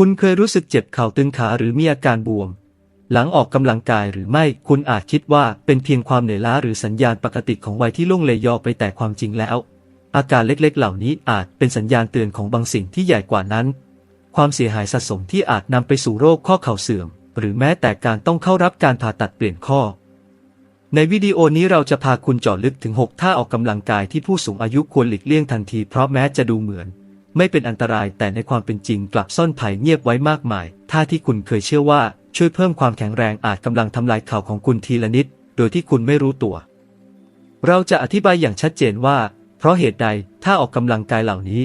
คุณเคยรู้สึกเจ็บเข่าตึงขาหรือมีอาการบวม หลังออกกำลังกายหรือไม่คุณอาจคิดว่าเป็นเพียงความเหนื่อยล้าหรือสัญญาณปกติของวัยที่ล่วงเลยยอไปแต่ความจริงแล้ว อาการเล็กๆ เหล่านี้อาจเป็นสัญญาณเตือนของบางสิ่งที่ใหญ่กว่านั้น ความเสียหายสะสมที่อาจนำไปสู่โรคข้อเข่าเสื่อม หรือแม้แต่การต้องเข้ารับการผ่าตัดเปลี่ยนข้อ ในวิดีโอนี้เราจะพาคุณเจาะลึกถึง 6 ท่าออกกำลังกายที่ผู้สูงอายุควรหลีกเลี่ยงทันทีเพราะแม้จะดูเหมือน ไม่เป็นอันตรายแต่ในความเป็นจริงกลับซ่อนภัยเงียบไว้มากมาย ท่าที่คุณเคยเชื่อว่าช่วยเพิ่มความแข็งแรงอาจกำลังทำลายเข่าของคุณทีละนิด โดยที่คุณไม่รู้ตัว เราจะอธิบายอย่างชัดเจนว่า เพราะเหตุใดถ้าออกกำลังกายเหล่านี้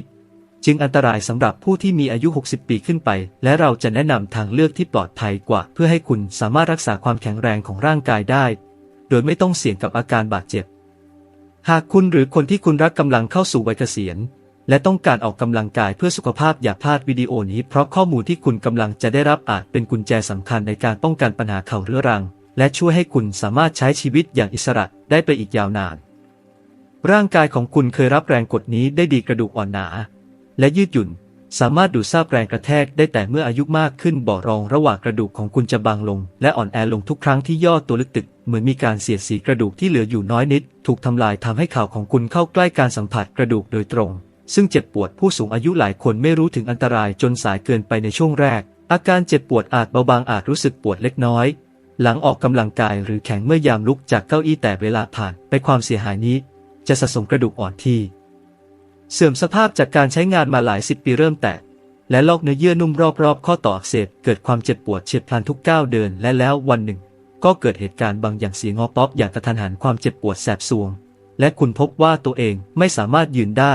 จึงอันตรายสำหรับผู้ที่มีอายุ 60 ปีขึ้นไป และเราจะแนะนำทางเลือกที่ปลอดภัยกว่า เพื่อให้คุณสามารถรักษาความแข็งแรงของร่างกายได้ โดยไม่ต้องเสี่ยงกับอาการบาดเจ็บ หากคุณหรือคนที่คุณรักกำลังเข้าสู่วัยเกษียณ และต้องการออกกำลังกายเพื่อสุขภาพอย่าพลาดวิดีโอนี้เพราะข้อมูลที่คุณกำลังจะได้รับอาจเป็นกุญแจสำคัญในการป้องกันปัญหาเข่าเรื้อรัง และช่วยให้คุณสามารถใช้ชีวิตอย่างอิสระได้ไปอีกยาวนาน ร่างกายของคุณเคยรับแรงกดนี้ได้ดีกระดูกอ่อนหนา และยืดหยุ่น สามารถดูดซาบแรงกระแทกได้แต่เมื่ออายุมากขึ้นบ่อรองระหว่างกระดูกของคุณจะบางลง และอ่อนแอลงทุกครั้งที่ย่อตัวลึกตึกเหมือนมีการเสียดสีกระดูกที่เหลืออยู่น้อยนิด ถูกทำลายทำให้เข่าของคุณเข้าใกล้การสัมผัสกระดูกโดยตรง ซึ่งเจ็บปวดผู้สูงอายุหลายคนไม่รู้ถึงอันตรายจนสายเกินไปในช่วงแรก อาการเจ็บปวดอาจเบาบางอาจรู้สึกปวดเล็กน้อย หลังออกกำลังกายหรือแข็งเมื่อยามลุกจากเก้าอี้แต่เวลาผ่านไปความเสียหายนี้ จะสะสมกระดูกอ่อนที่ เสื่อมสภาพจากการใช้งานมาหลายสิบปีเริ่มแตกและลอกเนื้อเยื่อนุ่มรอบๆ ข้อต่ออักเสบเกิดความเจ็บปวดเฉียบพลันทุกก้าวเดินและแล้ววันหนึ่ง ก็เกิดเหตุการณ์บางอย่างเสียงอป๊อปอย่างกระทันหันความเจ็บปวดแสบซวง และคุณพบว่าตัวเองไม่สามารถยืนได้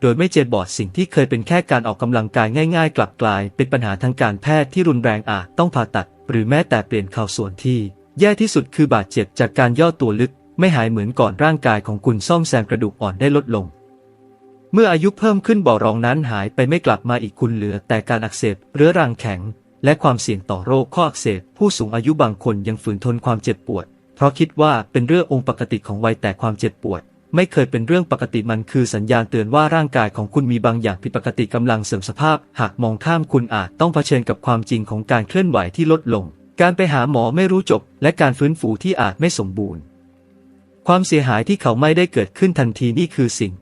โดยไม่เจ็บบอดสิ่งที่เคยเป็นแค่การออกกำลังกายง่ายๆ กลับกลาย เป็นปัญหาทางการแพทย์ที่รุนแรงอาจต้องผ่าตัด หรือแม้แต่เปลี่ยนเข่าส่วนที่ แย่ที่สุดคือบาดเจ็บจากการย่อตัวลึก ไม่หายเหมือนก่อนร่างกายของคุณซ่อมแซมกระดูกอ่อนได้ลดลง เมื่ออายุเพิ่มขึ้นบ่อรองนั้นหายไปไม่กลับมาอีกคุณเหลือ แต่การอักเสบเรื้อรังแข็ง และความเสี่ยงต่อโรคข้ออักเสบผู้สูงอายุบางคนยังฝืนทนความเจ็บปวด เพราะคิดว่าเป็นเรื่ององค์ปกติของวัยแต่ความเจ็บปวด ไม่เคยเป็นเรื่องปกติมันคือสัญญาณเตือนว่าร่างกายของคุณมีบางอย่างผิดปกติกำลังเสื่อมสภาพ หากมองข้ามคุณอาจต้องเผชิญกับความจริงของการเคลื่อนไหวที่ลดลง การไปหาหมอไม่รู้จบ และการฟื้นฟูที่อาจไม่สมบูรณ์ ความเสียหายที่เขาไม่ได้เกิดขึ้นทันทีนี่คือสิ่ง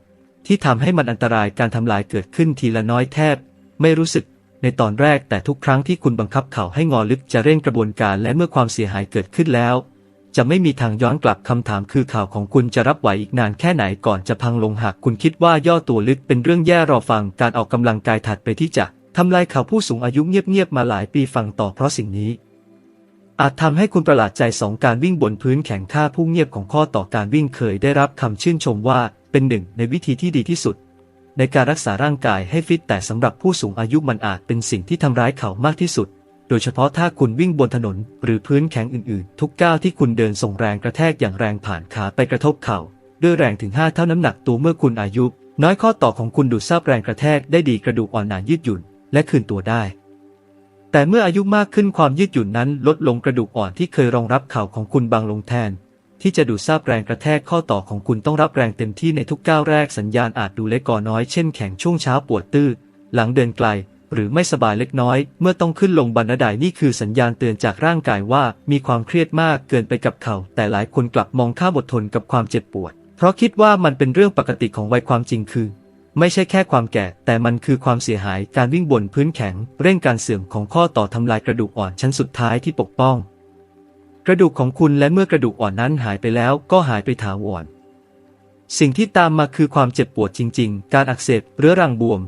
ที่ทำให้มันอันตรายการทำลายเกิดขึ้นทีละน้อยแทบ ไม่รู้สึกในตอนแรกแต่ทุกครั้งที่คุณบังคับเขาให้งอลึกจะเร่งกระบวนการและเมื่อความเสียหายเกิดขึ้นแล้ว จะไม่มีทางย้อนกลับคำถามคือข่าวของคุณจะรับไหวอีกนานแค่ไหนก่อนจะพังลงหากคุณคิดว่าย่อตัวลึกเป็นเรื่องแย่รอฟังการออกกำลังกายถัดไปที่จะทำลายข่าวผู้สูงอายุเงียบๆมาหลายปีฟังต่อเพราะสิ่งนี้ อาจทำให้คุณประหลาดใจสองการวิ่งบนพื้นแข็งค่าผู้เงียบของข้อต่อการวิ่งเคยได้รับคำชื่นชมว่าเป็นหนึ่งในวิธีที่ดีที่สุด ในการรักษาร่างกายให้ฟิตแต่สำหรับผู้สูงอายุมันอาจเป็นสิ่งที่ทำร้ายเขามากที่สุด โดยเฉพาะถ้าคุณวิ่งบนถนนหรือพื้นแข็งอื่นๆ ทุกก้าวที่คุณเดินส่งแรงกระแทกอย่างแรงผ่านขาไปกระทบเข่า ด้วยแรงถึง 5 เท่าน้ำหนักตัวเมื่อคุณอายุ น้อยข้อต่อของคุณดูดซาบแรงกระแทกได้ดีกระดูกอ่อนหนายืดหยุ่น และคืนตัวได้ แต่เมื่ออายุมากขึ้นความยืดหยุ่นนั้นลดลงกระดูกอ่อนที่เคยรองรับเข่าของคุณบางลงแทน ที่จะดูดซาบแรงกระแทกข้อต่อของคุณต้องรับแรงเต็มที่ในทุกก้าวแรกสัญญาณอาจดูเล็กก่อน้อยเช่นแข็งช่วงเช้าปวดตื้อหลังเดินไกล หรือไม่สบายเล็กน้อย เมื่อต้องขึ้นลงบันไดนี่คือสัญญาณเตือนจากร่างกายว่ามีความเครียดมากเกินไปกับเขา แต่หลายคนกลับมองข้ามอดทนกับความเจ็บปวด เพราะคิดว่ามันเป็นเรื่องปกติของวัยความจริงคือ ไม่ใช่แค่ความแก่ แต่มันคือความเสียหายการวิ่งบนพื้นแข็ง เร่งการเสื่อมของข้อต่อทำลายกระดูกอ่อนชั้นสุดท้ายที่ปกป้อง กระดูกของคุณและเมื่อกระดูกอ่อนนั้นหายไปแล้ว ก็หายไปถาวรสิ่งที่ตามมาคือความเจ็บปวดจริง ๆ การอักเสบเรื้อรังบวม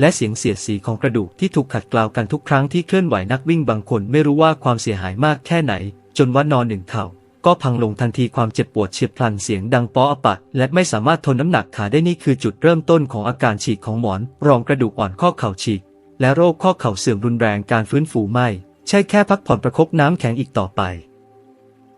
และเสียงเสียดสีของกระดูกที่ถูกขัดเกลากันทุกครั้งที่เคลื่อนไหวนักวิ่งบางคนไม่รู้ว่าความเสียหายมากแค่ไหน จนว่านอนหนึ่งเข่าก็พังลงทันทีความเจ็บปวดเฉียบพลันเสียงดังป้ออปัด และไม่สามารถทนน้ำหนักขาได้นี่คือจุดเริ่มต้นของอาการฉีกของหมอน รองกระดูกอ่อนข้อเข่าฉีก และโรคข้อเข่าเสื่อมรุนแรงการฟื้นฟูไม่ ใช่แค่พักผ่อนประคบน้ำแข็งอีกต่อไป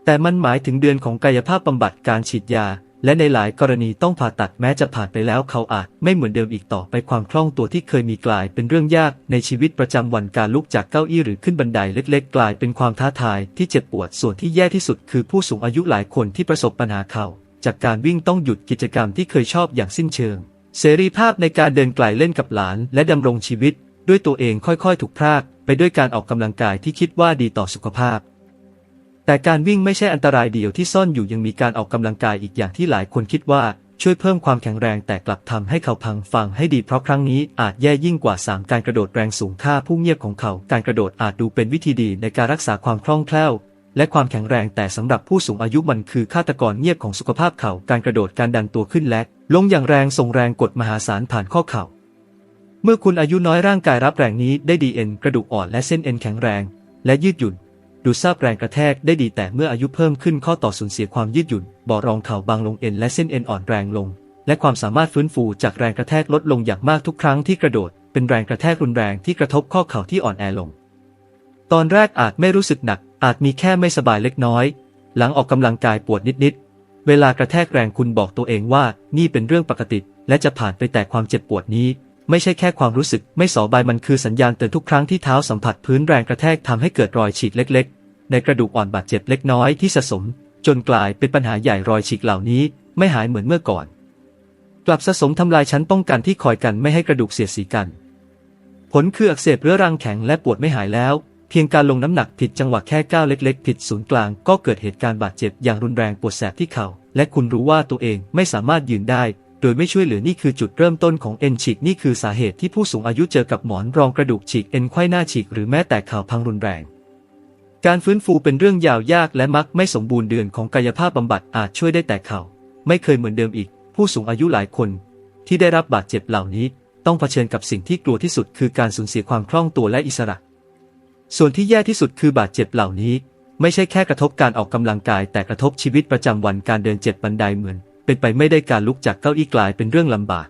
แต่มันหมายถึงเดือนของกายภาพบำบัดการฉีดยา และในหลายกรณีต้องผ่าตัดแม้จะผ่านไปแล้วเขาอาจไม่เหมือนเดิมอีกต่อไปความคล่องตัวที่เคยมีกลายเป็นเรื่องยากในชีวิตประจำวันการลุกจากเก้าอี้หรือขึ้นบันไดเล็ก ๆ กลายเป็นความท้าทายที่เจ็บปวดส่วนที่แย่ที่สุดคือผู้สูงอายุหลายคนที่ประสบปัญหาเข่าจากการวิ่งต้องหยุดกิจกรรมที่เคยชอบอย่างสิ้นเชิง เสรีภาพในการเดินไกลเล่นกับหลานและดำรงชีวิต ด้วยตัวเองค่อยๆ ถูกพรากไปด้วยการออกกำลังกายที่คิดว่าดีต่อสุขภาพ แต่การวิ่งไม่ใช่อันตรายเดียวที่ซ่อนอยู่ยังมีการออกกำลังกายอีกอย่างที่หลายคนคิดว่าช่วยเพิ่มความแข็งแรงแต่กลับทำให้เขาพังฟังให้ดีเพราะครั้งนี้อาจแย่ยิ่งกว่า 3 การกระโดดแรงสูงท่าผู้เงียบของเขา การกระโดดอาจดูเป็นวิธีดีในการรักษาความคล่องแคล่ว และความแข็งแรงแต่สำหรับผู้สูงอายุมันคือฆาตกรเงียบของสุขภาพเขาการกระโดดการดันตัวขึ้นและลงอย่างแรงส่งแรงกดมหาศาลผ่านข้อเข่า เมื่อคุณอายุน้อยร่างกายรับแรงนี้ได้ดีเอ็นกระดูกอ่อนและเส้นเอ็นแข็งแรง และยืดหยุ่น ดูดซาบแรงกระแทกได้ดีแต่เมื่ออายุเพิ่มขึ้นข้อต่อสูญเสียความยืดหยุ่น บ่อรองเข่าบางลงเอ็นและเส้นเอ็นอ่อนแรงลง และความสามารถฟื้นฟูจากแรงกระแทกลดลงอย่างมากทุกครั้งที่กระโดด เป็นแรงกระแทกรุนแรงที่กระทบข้อเข่าที่อ่อนแอลง ตอนแรกอาจไม่รู้สึกหนัก อาจมีแค่ไม่สบายเล็กน้อย หลังออกกำลังกายปวดนิดๆ เวลากระแทกแรงคุณบอกตัวเองว่านี่เป็นเรื่องปกติ และจะผ่านไปแต่ความเจ็บปวดนี้ไม่ใช่แค่ความรู้สึกไม่สอบายมันคือสัญญาณเตือนทุกครั้งที่เท้าสัมผัสพื้นแรงกระแทกทำให้เกิดรอยฉีกเล็กๆ ในกระดูกอ่อนบาดเจ็บเล็กน้อยที่สะสม จนกลายเป็นปัญหาใหญ่รอยฉีกเหล่านี้ไม่หายเหมือนเมื่อก่อน กลับสะสมทำลายชั้นป้องกันที่คอยกันไม่ให้กระดูกเสียดสีกัน ผลคืออักเสบเรื้อรังแข็งและปวดไม่หายแล้ว เพียงการลงน้ำหนักผิดจังหวะแค่ก้าวเล็ก ๆ ผิดศูนย์กลางก็เกิดเหตุการณ์บาดเจ็บอย่างรุนแรงปวดแสบที่เข่าและคุณรู้ว่าตัวเองไม่สามารถยืนได้โดยไม่ช่วยเหลือนี่คือจุดเริ่มต้นของเอ็นฉีกนี่คือสาเหตุที่ผู้สูงอายุเจอกับหมอนรองกระดูกฉีกเอ็นไขว้หน้าฉีกหรือแม้แต่เข่าพังรุนแรง การฟื้นฟูเป็นเรื่องยาวยากและมักไม่สมบูรณ์เดือนของกายภาพบำบัดอาจช่วยได้แต่เขา ไม่เคยเหมือนเดิมอีก ผู้สูงอายุหลายคน ที่ได้รับบาดเจ็บเหล่านี้ ต้องเผชิญกับสิ่งที่กลัวที่สุดคือการสูญเสียความคล่องตัวและอิสระ ส่วนที่แย่ที่สุดคือบาดเจ็บเหล่านี้ ไม่ใช่แค่กระทบการออกกำลังกาย แต่กระทบชีวิตประจำวันการเดินเจ็ดบันไดเหมือน เป็นไปไม่ได้การลุกจากเก้าอี้กลายเป็นเรื่องลำบาก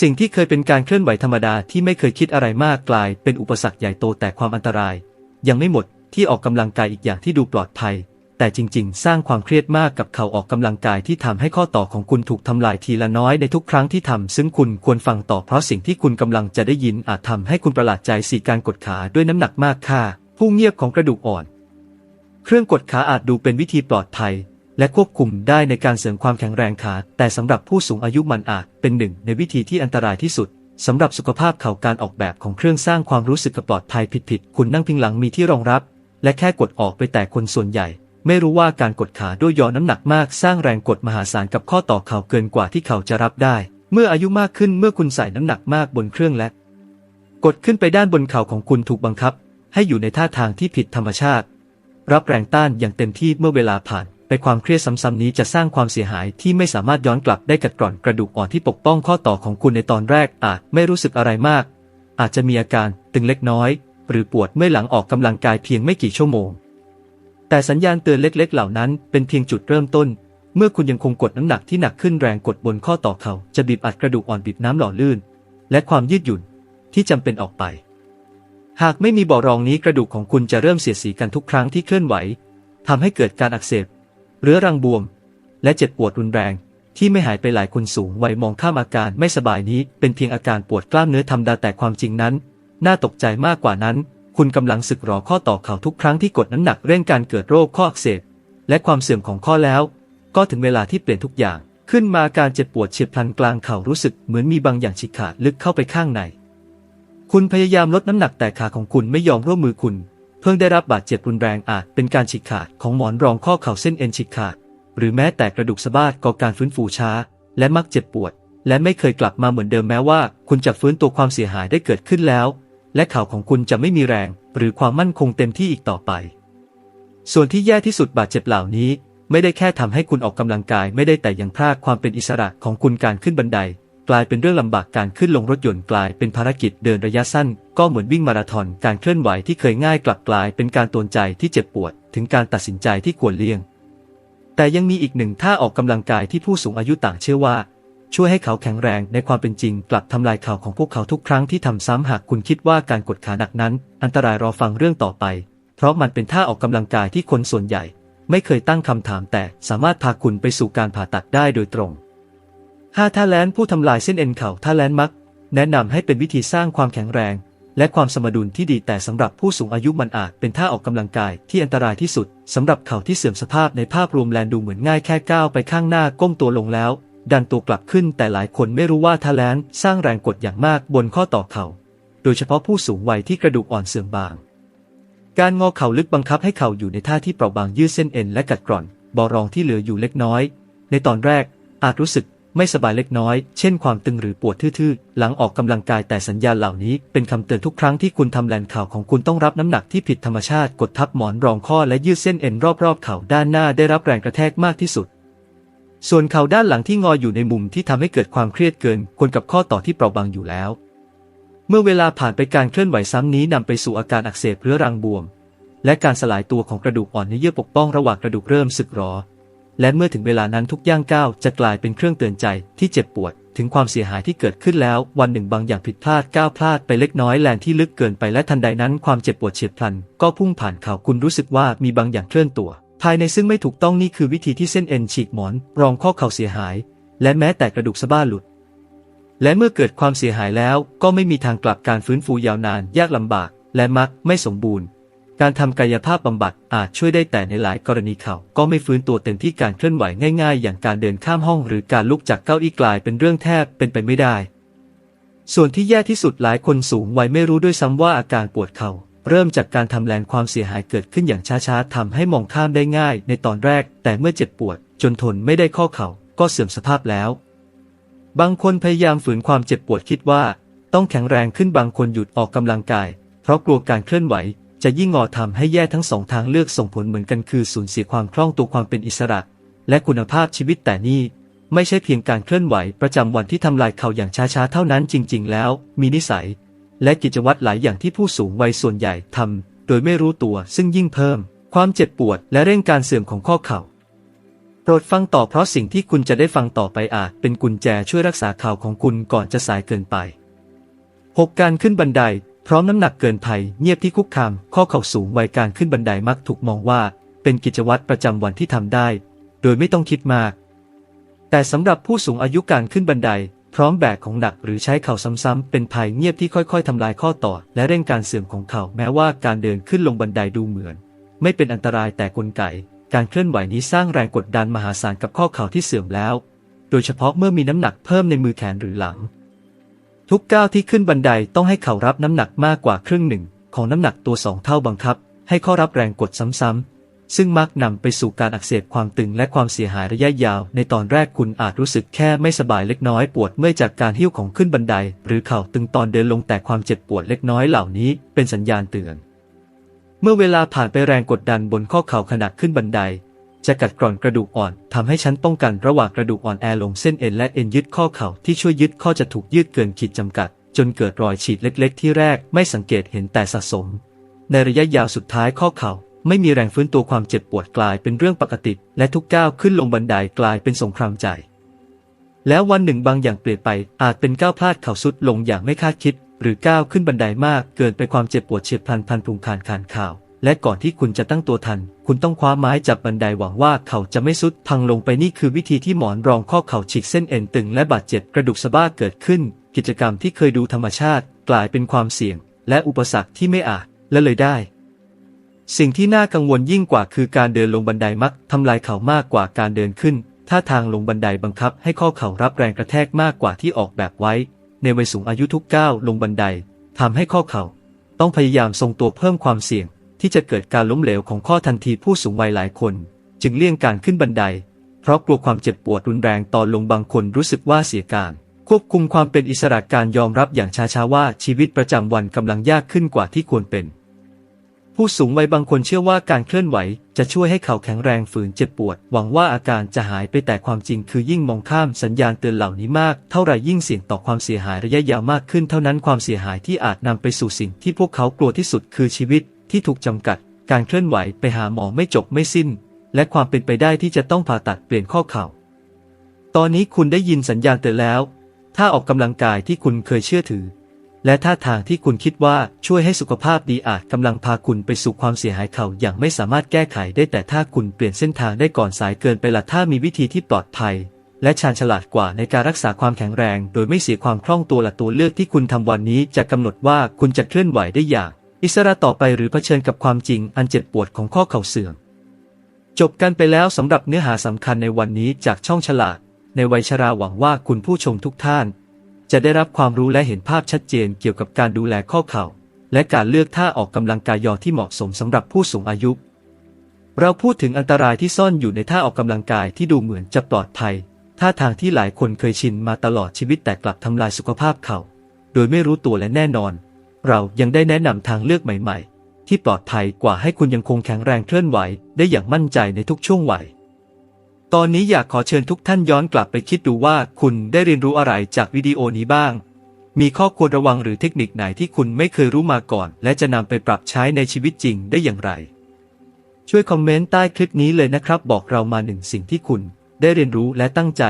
สิ่งที่เคยเป็นการเคลื่อนไหวธรรมดาที่ไม่เคยคิดอะไรมากกลาย เป็นอุปสรรคใหญ่โตแต่ความอันตราย ยังไม่หมด ที่ออกกำลังกายอีกอย่างที่ดูปลอดภัย แต่จริง ๆ สร้างความเครียดมากกับเข่าออกกำลังกายที่ทำให้ข้อต่อของคุณถูกทำลายทีละน้อยในทุกครั้งที่ทำซึ่งคุณควรฟังต่อเพราะสิ่งที่คุณกำลังจะได้ยินอาจทำให้คุณประหลาดใจสี่การกดขาด้วยน้ำหนักมากค่าผู้เงียบของกระดูกอ่อน เครื่องกดขาอาจดูเป็นวิธีปลอดภัยและควบคุมได้ในการเสริมความแข็งแรงขา แต่สำหรับผู้สูงอายุมันอาจเป็นหนึ่งในวิธีที่อันตรายที่สุดสำหรับสุขภาพเข่าการออกแบบของเครื่องสร้างความรู้สึกปลอดภัยผิดๆ คุณนั่งพิงหลังมีที่รองรับ และแค่กดออกไปแต่คนส่วนใหญ่ ไม่รู้ว่าการกดขาด้วยยอน้ำหนักมากสร้างแรงกดมหาศาลกับข้อต่อเข่าเกินกว่าที่เขาจะรับได้ เมื่ออายุมากขึ้นเมื่อคุณใส่น้ำหนักมากบนเครื่องและ กดขึ้นไปด้านบนเข่าของคุณถูกบังคับ ให้อยู่ในท่าทางที่ผิดธรรมชาติ รับแรงต้านอย่างเต็มที่เมื่อเวลาผ่านไปความเครียดซ้ำๆนี้จะสร้างความเสียหายที่ไม่สามารถย้อนกลับได้กัดกร่อนกระดูกอ่อนที่ปกป้องข้อต่อของคุณในตอนแรกอาจไม่รู้สึกอะไรมาก อาจจะมีอาการตึงเล็กน้อย หรือปวดเมื่อหลังออกกำลังกายเพียงไม่กี่ชั่วโมง แต่สัญญาณเตือนเล็ก ๆ เหล่านั้นเป็นเพียงจุดเริ่มต้น เมื่อคุณยังคงกดน้ำหนักที่หนักขึ้นแรงกดบนข้อต่อเขาจะบีบอัดกระดูกอ่อนบีบน้ำหล่อลื่น และความยืดหยุ่นที่จำเป็นออกไป หากไม่มีบ่อรองนี้กระดูกของคุณจะเริ่มเสียดสีกันทุกครั้งที่เคลื่อนไหวทำให้เกิดการอักเสบเรื้อรังบวม และเจ็บปวดรุนแรงที่ไม่หายไปหลายคนสูงวัยมองข้ามอาการไม่สบายนี้เป็นเพียงอาการปวดกล้ามเนื้อธรรมดาแต่ความจริงนั้น น่าตกใจมากกว่านั้น คุณกำลังสึกหรอข้อต่อเข่าทุกครั้งที่กดน้ำหนักเร่งการเกิดโรคข้ออักเสบและความเสื่อมของข้อแล้ว ก็ถึงเวลาที่เปลี่ยนทุกอย่าง ขึ้นมาการเจ็บปวดเฉียบพลันกลางเข่ารู้สึกเหมือนมีบางอย่างฉีกขาดลึกเข้าไปข้างใน คุณพยายามลดน้ำหนักแต่ขาของคุณไม่ยอมร่วมมือคุณ เพิ่งได้รับบาดเจ็บรุนแรงอาจเป็นการฉีกขาดของหมอนรองข้อเข่าเส้นเอ็นฉีกขาด หรือแม้แต่กระดูกสะบ้าก่อการฟื้นฟูช้า และมักเจ็บปวด และไม่เคยกลับมาเหมือนเดิมแม้ว่า คุณจะฟื้นตัวความเสียหายได้เกิดขึ้นแล้ว และข่าวของคุณจะไม่มีแรง หรือความมั่นคงเต็มที่อีกต่อไป ส่วนที่แย่ที่สุดบาดเจ็บเหล่านี้ ไม่ได้แค่ทำให้คุณออกกำลังกายไม่ได้แต่ยังพรากความเป็นอิสระของคุณการขึ้นบันได กลายเป็นเรื่องลำบากการขึ้นลงรถยนต์กลายเป็นภารกิจเดินระยะสั้น ก็เหมือนวิ่งมาราธอนการเคลื่อนไหวที่เคยง่ายกลับกลายเป็นการตวนใจที่เจ็บปวด ถึงการตัดสินใจที่ควรเลี่ยง แต่ยังมีอีกหนึ่งท่าออกกำลังกายที่ผู้สูงอายุต่างเชื่อว่า ช่วยให้เขาแข็งแรงในความเป็นจริง กลับทำลายเข่าของพวกเขาทุกครั้งที่ทำซ้ำหากคุณคิดว่าการกดขาหนักนั้น อันตรายรอฟังเรื่องต่อไป เพราะมันเป็นท่าออกกำลังกายที่คนส่วนใหญ่ ไม่เคยตั้งคำถามแต่สามารถพาคุณไปสู่การผ่าตัดได้โดยตรง 5. ท่าแลนผู้ทำลายเส้นเอ็นเข่าท่าแลนมัก แนะนำให้เป็นวิธีสร้างความแข็งแรง และความสมดุลที่ดีแต่สำหรับผู้สูงอายุมันอาจเป็นท่าออกกำลังกายที่อันตรายที่สุดสำหรับเข่าที่เสื่อมสภาพในภาพรวมแลนดูเหมือนง่ายแค่ก้าวไปข้างหน้าก้มตัวลงแล้ว ดันตัวกลับขึ้นแต่หลายคนไม่รู้ว่าท่าแลนสร้างแรงกดอย่างมากบนข้อต่อเข่า โดยเฉพาะผู้สูงวัยที่กระดูกอ่อนเสื่อมบาง การงอเข่าลึกบังคับให้เข่าอยู่ในท่าที่เปราะบางยืดเส้นเอ็นและกัดกร่อน บอรองที่เหลืออยู่เล็กน้อย ในตอนแรกอาจรู้สึกไม่สบายเล็กน้อย เช่นความตึงหรือปวดทื่อๆ หลังออกกำลังกายแต่สัญญาณเหล่านี้เป็นคำเตือนทุกครั้งที่คุณทำแลนเข่าของคุณต้องรับน้ำหนักที่ผิดธรรมชาติ กดทับหมอนรองข้อและยืดเส้นเอ็นรอบๆ เข่าด้านหน้าได้รับแรงกระแทกมากที่สุด ส่วนเข่าด้านหลังที่งออยู่ในมุมที่ทำให้เกิดความเครียดเกินควรกับข้อต่อที่เปราะบางอยู่แล้ว เมื่อเวลาผ่านไปการเคลื่อนไหวซ้ำนี้นำไปสู่อาการอักเสบเรื้อรังบวม และการสลายตัวของกระดูกอ่อนในเยื่อปกป้องระหว่างกระดูกเริ่มสึกหรอ และเมื่อถึงเวลานั้นทุกย่างก้าวจะกลายเป็นเครื่องเตือนใจที่เจ็บปวด ถึงความเสียหายที่เกิดขึ้นแล้ว วันหนึ่งบางอย่างผิดพลาดก้าวพลาดไปเล็กน้อยแลนที่ลึกเกินไปและทันใดนั้นความเจ็บปวดเฉียบพลัน ก็พุ่งผ่านเข่าคุณรู้สึกว่ามีบางอย่างเคลื่อนตัว ภายในซึ่งไม่ถูกต้องนี่คือวิธีที่เส้นเอ็นฉีกหมอน รองข้อเข่าเสียหาย และแม้แต่กระดูกสะบ้าหลุด และเมื่อเกิดความเสียหายแล้วก็ไม่มีทางกลับการฟื้นฟูยาวนาน ยากลำบาก และมักไม่สมบูรณ์ การทำกายภาพบำบัดอาจช่วยได้แต่ในหลายกรณีเขาก็ไม่ฟื้นตัวเต็มที่การเคลื่อนไหวง่ายๆ อย่างการเดินข้ามห้อง หรือการลุกจากเก้าอี้กลายเป็นเรื่องแทบเป็นไปไม่ได้ ส่วนที่แย่ที่สุดหลายคนสูงวัยไม่รู้ด้วยซ้ำว่าอาการปวดเข่า เริ่มจากการทำแรงความเสียหายเกิดขึ้นอย่างช้าๆทำให้มองข้ามได้ง่ายในตอนแรก แต่เมื่อเจ็บปวด จนทนไม่ได้ข้อเข่าก็เสื่อมสภาพแล้ว บางคนพยายามฝืนความเจ็บปวดคิดว่า ต้องแข็งแรงขึ้นบางคนหยุดออกกำลังกาย เพราะกลัวการเคลื่อนไหว จะยิ่งงอทำให้แย่ทั้งสองทางเลือกส่งผลเหมือนกันคือสูญเสียความคล่องตัวความเป็นอิสระ และคุณภาพชีวิตแต่นี่ไม่ใช่เพียงการเคลื่อนไหวประจำวันที่ทำลายเขาอย่างช้าๆเท่านั้นจริง ๆ แล้ว มีนิสัย และกิจวัตรหลายอย่างที่ผู้สูงวัยส่วนใหญ่ทำโดยไม่รู้ตัวซึ่งยิ่งเพิ่ม ความเจ็บปวดและเร่งการเสื่อมของข้อเข่าโปรดฟังต่อเพราะสิ่งที่คุณจะได้ฟังต่อไปอาจเป็นกุญแจช่วยรักษาข่าวของคุณก่อนจะสายเกินไป 6. การขึ้นบันได พร้อมน้ำหนักเกินภัยเงียบที่คุกคาม ข้อเข่าสูงวัยการขึ้นบันไดมักถูกมองว่า เป็นกิจวัตรประจำวันที่ทำได้ โดยไม่ต้องคิดมาก แต่สำหรับผู้สูงอายุการขึ้นบันได พร้อมแบกของหนักหรือใช้เข่าซ้ำๆเป็นภัยเงียบที่ค่อยๆทำลายข้อต่อ และเร่งการเสื่อมของเข่าแม้ว่าการเดินขึ้นลงบันไดดูเหมือน ไม่เป็นอันตรายแต่กลไก การเคลื่อนไหวนี้สร้างแรงกดดันมหาศาลกับข้อเข่าที่เสื่อมแล้ว โดยเฉพาะเมื่อมีน้ำหนักเพิ่มในมือแขนหรือหลัง ทุกก้าวที่ขึ้นบันไดต้องให้เข่ารับน้ำหนักมากกว่าครึ่งหนึ่ง ของน้ำหนักตัวสองเท่าบังคับ ให้ข้อรับแรงกดซ้ำๆ ซึ่งมักนำไปสู่การอักเสบความตึงและความเสียหายระยะยาว ในตอนแรกคุณอาจรู้สึกแค่ไม่สบายเล็กน้อยปวดเมื่อยจากการหิ้วของขึ้นบันได หรือเข่าตึงตอนเดินลงแต่ความเจ็บปวดเล็กน้อยเหล่านี้เป็นสัญญาณเตือน เมื่อเวลาผ่านไปแรงกดดันบนข้อเข่าขณะขึ้นบันได จะกัดกร่อนกระดูกอ่อนทำให้ชั้นป้องกันระหว่างกระดูกอ่อนแอลงเส้นเอ็นและเอ็นยึดข้อเข่าที่ช่วยยึดข้อจะถูกยืดเกินขีดจำกัด จนเกิดรอยฉีดเล็ก ๆ ที่แรกไม่สังเกตเห็นแต่สะสม ในระยะยาวสุดท้ายข้อเข่า ไม่มีแรงฟื้นตัวความเจ็บปวดกลายเป็นเรื่องปกติ และทุกก้าวขึ้นลงบันไดกลายเป็นสงครามใจ แล้ววันหนึ่งบางอย่างเปลี่ยนไปอาจเป็นก้าวพลาดเข่าสุดลงอย่างไม่คาดคิด หรือก้าวขึ้นบันไดมากเกินไปความเจ็บปวดเฉียบพลันพันพุงคานคานข่าว และก่อนที่คุณจะตั้งตัวทัน คุณต้องคว้าไม้จับบันไดหวังว่าเขาจะไม่สุดพังลงไปนี่คือวิธีที่หมอนรองข้อเข่าฉีกเส้นเอ็นตึงและบาดเจ็บกระดูกสะบ้าเกิดขึ้น กิจกรรมที่เคยดูธรรมชาติ กลายเป็นความเสี่ยง และอุปสรรคที่ไม่อาจและเลยได้ สิ่งที่น่ากังวลยิ่งกว่าคือการเดินลงบันไดมักทำลายเข่ามากกว่าการเดินขึ้น ถ้าทางลงบันไดบังคับให้ข้อเข่ารับแรงกระแทกมากกว่าที่ออกแบบไว้ ในวัยสูงอายุทุกก้าวลงบันไดทำให้ข้อเข่า ต้องพยายามทรงตัวเพิ่มความเสี่ยง ที่จะเกิดการล้มเหลวของข้อทันทีผู้สูงวัยหลายคน จึงเลี่ยงการขึ้นบันได เพราะกลัวความเจ็บปวดรุนแรงตอนลงบางคนรู้สึกว่าเสียการควบคุมความเป็นอิสระการยอมรับอย่างช้าๆว่าชีวิตประจำวันกำลังยากขึ้นกว่าที่ควรเป็น ผู้สูงวัยบางคนเชื่อว่าการเคลื่อนไหว จะช่วยให้เขาแข็งแรงฝืนเจ็บปวด หวังว่าอาการจะหายไปแต่ความจริงคือยิ่งมองข้ามสัญญาณเตือนเหล่านี้มาก เท่าไหร่ยิ่งเสี่ยงต่อความเสียหายระยะยาวมากขึ้นเท่านั้นความเสียหายที่อาจนำไปสู่สิ่งที่พวกเขากลัวที่สุดคือชีวิตที่ถูกจำกัด การเคลื่อนไหวไปหาหมอไม่จบไม่สิ้น และความเป็นไปได้ที่จะต้องผ่าตัดเปลี่ยนข้อเข่า ตอนนี้คุณได้ยินสัญญาณเตือนแล้ว ถ้าออกกำลังกายที่คุณเคยเชื่อถือ และท่าทางที่คุณคิดว่าช่วยให้สุขภาพดีอาจกำลังพาคุณไปสู่ความเสียหายเข่าอย่างไม่สามารถแก้ไขได้แต่ถ้าคุณเปลี่ยนเส้นทางได้ก่อนสายเกินไปละถ้ามีวิธีที่ปลอดภัย และชาญฉลาดกว่าในการรักษาความแข็งแรง โดยไม่เสียความคล่องตัวละตัวเลือกที่คุณทำวันนี้จะกำหนดว่าคุณจะเคลื่อนไหวได้อย่าง อิสระต่อไปหรือเผชิญกับความจริงอันเจ็บปวดของข้อเข่าเสื่อมจบกันไปแล้วสำหรับเนื้อหาสำคัญในวันนี้จากช่องฉลาด ในวัยชราหวังว่าคุณผู้ชมทุกท่าน จะได้รับความรู้และเห็นภาพชัดเจนเกี่ยวกับการดูแลข้อเข่า และการเลือกท่าออกกำลังกายยอที่เหมาะสมสำหรับผู้สูงอายุ เราพูดถึงอันตรายที่ซ่อนอยู่ในท่าออกกำลังกายที่ดูเหมือนจะปลอดภัย ท่าทางที่หลายคนเคยชินมาตลอดชีวิตแต่กลับทำลายสุขภาพเข่าโดยไม่รู้ตัวและแน่นอน เรายังได้แนะนำทางเลือกใหม่ ๆ ที่ปลอดภัยกว่าให้คุณยังคงแข็งแรงเคลื่อนไหว ได้อย่างมั่นใจในทุกช่วงวัย ตอนนี้อยากขอเชิญทุกท่านย้อนกลับไปคิดดูว่าคุณได้เรียนรู้อะไรจากวิดีโอนี้บ้าง มีข้อควรระวังหรือเทคนิคไหนที่คุณไม่เคยรู้มาก่อน และจะนำไปปรับใช้ในชีวิตจริงได้อย่างไร ช่วยคอมเมนต์ใต้คลิปนี้เลยนะครับ บอกเรามาหนึ่งสิ่งที่คุณได้เรียนรู้และตั้งใจ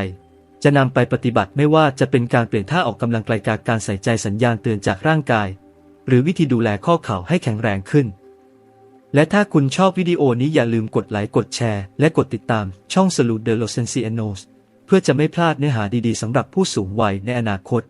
จะนำไปปฏิบัติไม่ว่าจะเป็นการเปลี่ยนท่าออกกำลังกายการการใส่ใจสัญญาณเตือนจากร่างกาย หรือวิธีดูแลข้อเข่าให้แข็งแรงขึ้น และถ้าคุณชอบวิดีโอนี้อย่าลืมกดไลค์กดแชร์ และกดติดตามช่อง Salute de los Ancianos เพื่อจะไม่พลาดเนื้อหาดีๆสำหรับผู้สูงวัยในอนาคต